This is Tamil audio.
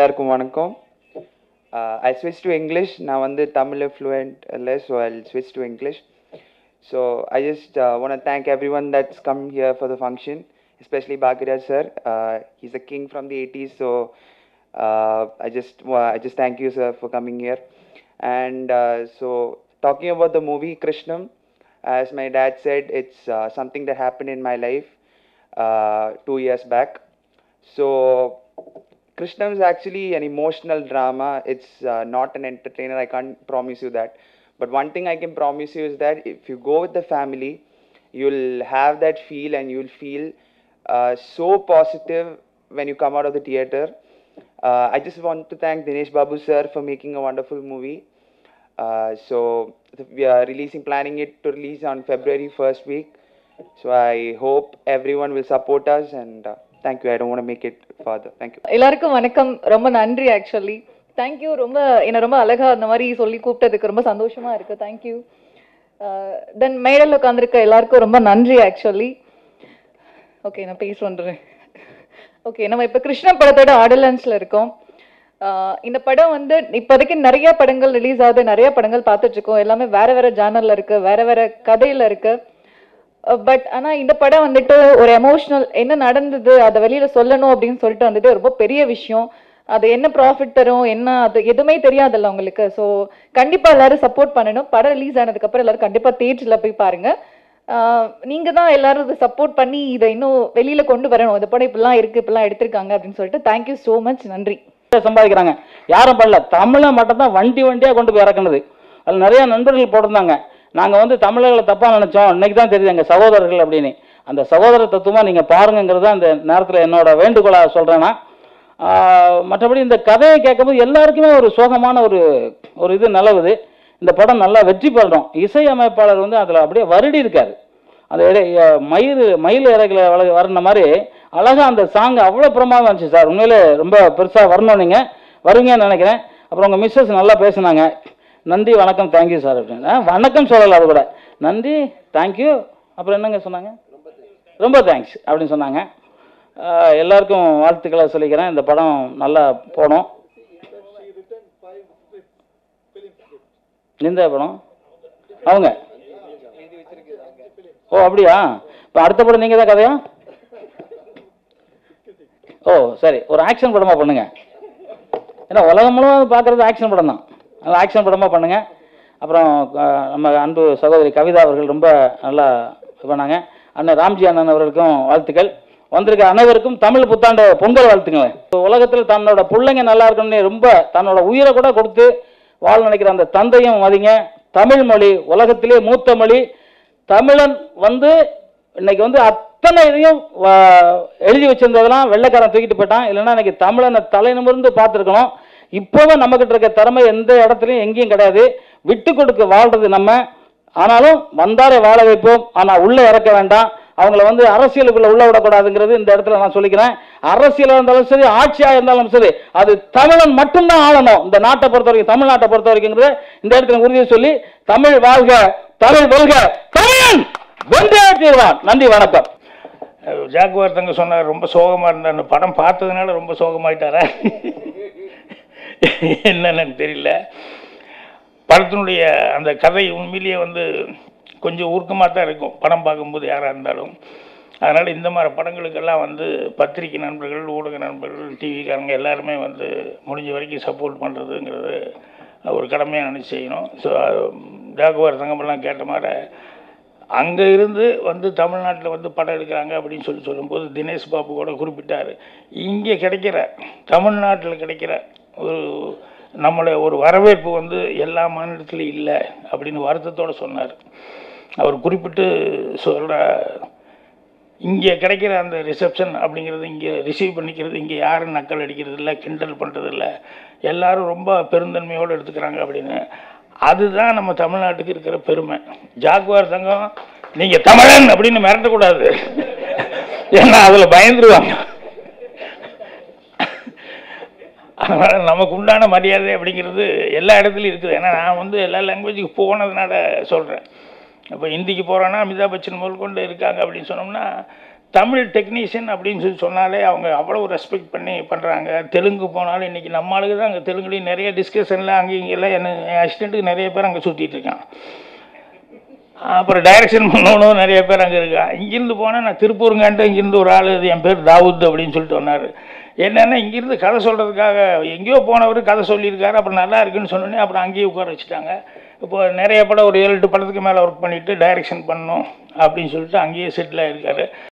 எல்லாருக்கும் வணக்கம் ஐ ஸ்விட்ச் டு இங்கிலீஷ் நான் வந்து தமிழ் ஃப்ளூயண்ட் இல்லை ஸோ ஐ ஸ்விட்ச் to English so I just one thank everyone that's come here for the function especially Bhagyaraj sir he's a king from the eighties so I just I just thank you sir for coming here and so talking about the movie Krishnam as my dad said, it's uh, something that happened in my life uh, two years back. So, Krishnam is actually an emotional drama. It's uh, not an entertainer. I can't promise you that. But one thing I can promise you is that if you go with the family, you'll have that feel and you'll feel uh, so positive when you come out of the theater. Uh, I just want to thank Dinesh Babu sir for making a wonderful movie. Uh, so we are releasing, planning it to release on February first week. So I hope everyone will support us and thank you you. I don't want to make it எல்லாருக்கும் வணக்கம். ரொம்ப நன்றி ஆக்சுவலி தேங்க்யூ ரொம்ப என்ன ரொம்ப அழகா அந்த மாதிரி சொல்லி கூப்பிட்டதுக்கு ரொம்ப சந்தோஷமா இருக்கு. தேங்க்யூ தென் uh, மேடல் உட்காந்துருக்க எல்லாருக்கும் ரொம்ப நன்றி ஆக்சுவலி ஓகே நான் பேச வந்துடுறேன். ஓகே நம்ம இப்போ கிருஷ்ண படத்தோட ஆடலன்ஸில் இருக்கோம். Uh, இந்த படம் வந்து இப்போதைக்கு நிறைய படங்கள் ரிலீஸ் ஆகுது. நிறைய படங்கள் பார்த்துட்ருக்கோம் எல்லாமே வேற வேற ஜானரில் இருக்குது வேற வேற கதையில் இருக்குது Uh, பட் ஆனா இந்த படம் வந்துட்டு ஒரு எமோஷனல் என்ன நடந்தது அதை வெளியில சொல்லணும் அப்படின்னு சொல்லிட்டு வந்துட்டு ரொம்ப பெரிய விஷயம். அது என்ன ப்ராஃபிட் தரும் என்ன அது எதுவுமே தெரியாதுல்ல உங்களுக்கு. ஸோ கண்டிப்பா எல்லாரும் சப்போர்ட் பண்ணணும். படம் ரிலீஸ் ஆனதுக்கு அப்புறம் எல்லாரும் கண்டிப்பா தேட்டர்ல போய் பாருங்க. Uh, நீங்க தான் எல்லாரும் இதை சப்போர்ட் பண்ணி இதை இன்னும் வெளியில கொண்டு வரணும். இந்த படம் இப்படிலாம் இருக்கு இப்படிலாம் எடுத்திருக்காங்க அப்படின்னு சொல்லிட்டு தேங்க்யூ ஸோ மச் நன்றி. சம்பாதிக்கிறாங்க. யாரும் பண்ணல. தமிழை மட்டும் தான் வண்டி வண்டியாக கொண்டு போய் இறக்குனது. அதில் நிறைய நண்பர்கள் போட்டிருந்தாங்க. நாங்கள் வந்து தமிழர்களை தப்பாக நினச்சோம். இன்னைக்கு தான் தெரியுது எங்கள் சகோதரர்கள் அப்படின்னு. அந்த சகோதர தத்துவமாக நீங்கள் பாருங்கிறது தான் நேரத்தில் என்னோட வேண்டுகோளாக சொல்கிறேன்னா மற்றபடி இந்த கதையை கேட்கும்போது எல்லாருக்குமே ஒரு சோகமான ஒரு ஒரு இது நிலவுது. இந்த படம் நல்லா வெற்றி பெறணும். இசையமைப்பாளர் வந்து அதில் அப்படியே வருடி இருக்காரு. அந்த இடை மயில் மயில் இறகுல வள மாதிரி அழகாக அந்த சாங் அவ்வளோ பிரமாதம் இருந்துச்சு சார். உண்மையிலே ரொம்ப பெருசாக வரணும் நீங்கள் வருவீங்கன்னு நினைக்கிறேன். அப்புறம் உங்கள் மிஸ்ஸஸ் நல்லா பேசுனாங்க. நன்றி வணக்கம் தேங்க்யூ சார் அப்படின்னு. வணக்கம் சொல்லலை அது கூட. நன்றி தேங்க்யூ அப்புறம் என்னங்க சொன்னாங்க? ரொம்ப தேங்க்ஸ் அப்படின்னு சொன்னாங்க. எல்லாருக்கும் வாழ்த்துக்களை சொல்லிக்கிறேன். இந்த படம் நல்லா போனோம். எந்த படம்? அவங்க? ஓ அப்படியா? இப்போ அடுத்த படம் நீங்கள் தான் கதையா? ஓ சரி. ஒரு ஆக்ஷன் படமாக பண்ணுங்க. ஏன்னா உலகம் முழுவதும் பார்க்குறது ஆக்ஷன் படம் தான் ஆக்ஷன் படமாக பண்ணுங்கள் அப்புறம் நம்ம அன்பு சகோதரி கவிதா அவர்கள் ரொம்ப நல்லா இது பண்ணாங்க. அண்ணன் ராம்ஜி அண்ணன் அவர்களுக்கும் வாழ்த்துக்கள். வந்திருக்க அனைவருக்கும் தமிழ் புத்தாண்டு பொங்கல் வாழ்த்துங்களேன் உலகத்தில் தன்னோட பிள்ளைங்க நல்லா இருக்கணும்னு ரொம்ப தன்னோட உயிரை கூட கொடுத்து வாழ நினைக்கிற அந்த தந்தையும் மதிங்க. தமிழ் மொழி உலகத்திலே மூத்த மொழி. தமிழன் வந்து இன்னைக்கு வந்து அத்தனை இதையும் எழுதி வச்சிருந்ததெல்லாம் வெள்ளைக்காரன் தூக்கிட்டு போயிட்டான். இல்லைன்னா இன்னைக்கு தமிழனை தலை நிமிர்ந்து பார்த்துருக்கணும். இப்போவும் நம்மக்கிட்ட இருக்க திறமை எந்த இடத்துலையும் எங்கேயும் கிடையாது. விட்டு கொடுக்க வாழ்றது நம்ம. ஆனாலும் வந்தாரை வாழ வைப்போம். ஆனால் உள்ள இறக்க வேண்டாம். அவங்கள வந்து அரசியலுக்குள்ள உள்ள விடக்கூடாதுங்கிறது இந்த இடத்துல நான் சொல்லிக்கிறேன். அரசியலாக இருந்தாலும் சரி ஆட்சியாக இருந்தாலும் சரி அது தமிழன் மட்டும்தான் ஆளணும். இந்த நாட்டை பொறுத்த வரைக்கும் தமிழ்நாட்டை பொறுத்த வரைக்கும் இந்த இடத்துல உறுதியை சொல்லி தமிழ் வாழ்க தமிழ் வெல்க தமிழன்! வென்றே தீர்வான். நன்றி வணக்கம். ஜாக்குவார் தங்க சொன்னார் ரொம்ப சோகமாக இருந்தார் படம் பார்த்ததுனால ரொம்ப சோகமாயிட்டாரா? என்னென்னு தெரியல. படத்தினுடைய அந்த கதை உண்மையிலேயே வந்து கொஞ்சம் உருக்கமாக தான் இருக்கும். படம் பார்க்கும்போது யாராக இருந்தாலும். அதனால் இந்த மாதிரி படங்களுக்கெல்லாம் வந்து பத்திரிக்கை நண்பர்கள் ஊடக நண்பர்கள் டிவிக்காரங்க எல்லாருமே வந்து முடிஞ்ச வரைக்கும் சப்போர்ட் பண்ணுறதுங்கிறது ஒரு கடமையாக நினச்சி செய்யணும். ஸோ ஜாகுவார் சங்கமெல்லாம் கேட்ட மாதிரி அங்கே இருந்து வந்து தமிழ்நாட்டில் வந்து படம் எடுக்கிறாங்க அப்படின்னு சொல்லி சொல்லும்போது தினேஷ் பாபு கூட குறிப்பிட்டார். இங்கே கிடைக்கிற தமிழ்நாட்டில் கிடைக்கிற ஒரு நம்மளை ஒரு வரவேற்பு வந்து எல்லா மாநிலத்திலையும் இல்லை அப்படின்னு வருத்தத்தோடு சொன்னார். அவர் குறிப்பிட்டு சொல்கிற இங்கே கிடைக்கிற அந்த ரிசப்ஷன் அப்படிங்கிறது இங்கே ரிசீவ் பண்ணிக்கிறது இங்கே யாரும் நக்கல் அடிக்கிறது இல்லை கிண்டல் பண்ணுறது இல்லை எல்லாரும் ரொம்ப பெருந்தன்மையோடு எடுத்துக்கிறாங்க அப்படின்னு. அதுதான் நம்ம தமிழ்நாட்டுக்கு இருக்கிற பெருமை. ஜாக்குவார் சங்கம் நீங்கள் தமிழன் அப்படின்னு மிரட்டக்கூடாது. ஏன்னா அதில் பயந்துருவாங்க. அதனால் நமக்கு உண்டான மரியாதை அப்படிங்கிறது எல்லா இடத்துலையும் இருக்குது. ஏன்னா நான் வந்து எல்லா லாங்குவேஜுக்கு போனதுனால சொல்கிறேன் இப்போ ஹிந்திக்கு போகிறோன்னா அமிதாப் பச்சன் முதல் கொண்டு இருக்காங்க அப்படின்னு சொன்னோம்னா தமிழ் டெக்னீஷியன் அப்படின்னு சொல்லி சொன்னாலே அவங்க அவ்வளோ ரெஸ்பெக்ட் பண்ணி பண்ணுறாங்க தெலுங்கு போனாலும் இன்றைக்கி நம்ம ஆளுங்க தான் அங்கே தெலுங்குலேயும் நிறைய டிஸ்கஷனில் அங்கே இங்கெல்லாம் என்ன என் அசிஸ்டண்ட்டுக்கு நிறைய பேர் அங்கே சுற்றிட்டு இருக்கான் அப்புறம் டைரக்ஷன் பண்ணவனும் நிறைய பேர் அங்கே இருக்கான் இங்கேருந்து போனால் நான் திருப்பூருங்கான்ட்டு இங்கேருந்து ஒரு ஆள் இது என் பேர் தாவூத் அப்படின்னு சொல்லிட்டு சொன்னார். என்னென்னா இங்கேருந்து கதை சொல்கிறதுக்காக எங்கேயோ போனவர் கதை சொல்லியிருக்காரு அப்புறம் நல்லா இருக்குன்னு சொன்னோன்னே அப்புறம் அங்கேயே உட்கார வச்சுட்டாங்க. இப்போ நிறைய படம் ஒரு ஏழு எட்டு படத்துக்கு மேலே ஒர்க் பண்ணிவிட்டு டைரக்ஷன் பண்ணணும் அப்படின்னு சொல்லிட்டு அங்கேயே செட்டில் ஆகிருக்காரு